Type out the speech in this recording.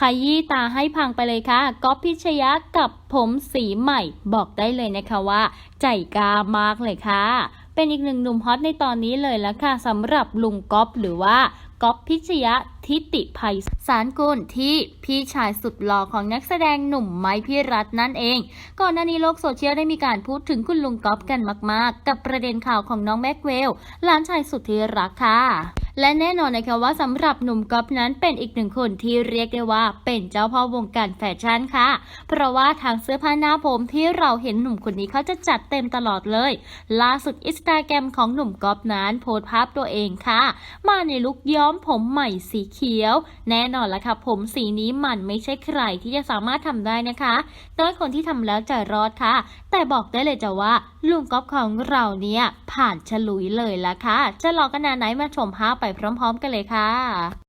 ขยี้ตาให้พังไปเลยค่ะก๊อฟพิชยะกับผมสีใหม่ บอกได้เลยนะคะว่า ใจกล้ามากเลยค่ะ เป็นอีกหนึ่งหนุ่มฮอตในตอนนี้เลยละค่ะสำหรับลุงก๊อฟหรือว่าก๊อฟพิชยะทิติภัยสารกุลที่พี่ชายสุดหล่อของนักแสดงหนุ่มไม้พี่รัตน์นั่นเอง ก่อนหน้านี้โลกโซเชียลได้มีการพูดถึงคุณลุงก๊อฟกันมาก ๆ กับประเด็นข่าวของน้องแม็กเวลหลานชายสุดที่รักค่ะ และแน่นอนนะคะว่าสำหรับหนุ่มก๊อฟนั้นเป็นอีกหนึ่งคนที่เรียกได้ว่าเป็นเจ้าพ่อวงการแฟชั่นค่ะ เพราะว่าทางเสื้อผ้าหน้าผมที่เราเห็นหนุ่มคนนี้เขาจะจัดเต็มตลอดเลย ล่าสุดอินสตาแกรมของหนุ่มก๊อฟนั้นโพสต์ภาพตัวเองค่ะ มาในลุคย้อมผมใหม่สีเขียว แน่นอนละค่ะ ผมสีนี้มันไม่ใช่ใครที่จะสามารถทำได้นะคะโดยคนที่ทำแล้วจะรอดค่ะ แต่บอกได้เลยจ้ะว่าลุงก๊อฟของเราเนี่ยผ่านฉลุยเลยละค่ะจะรอกันนานไหนมาชมภาพไปพร้อมๆ กันเลยค่ะ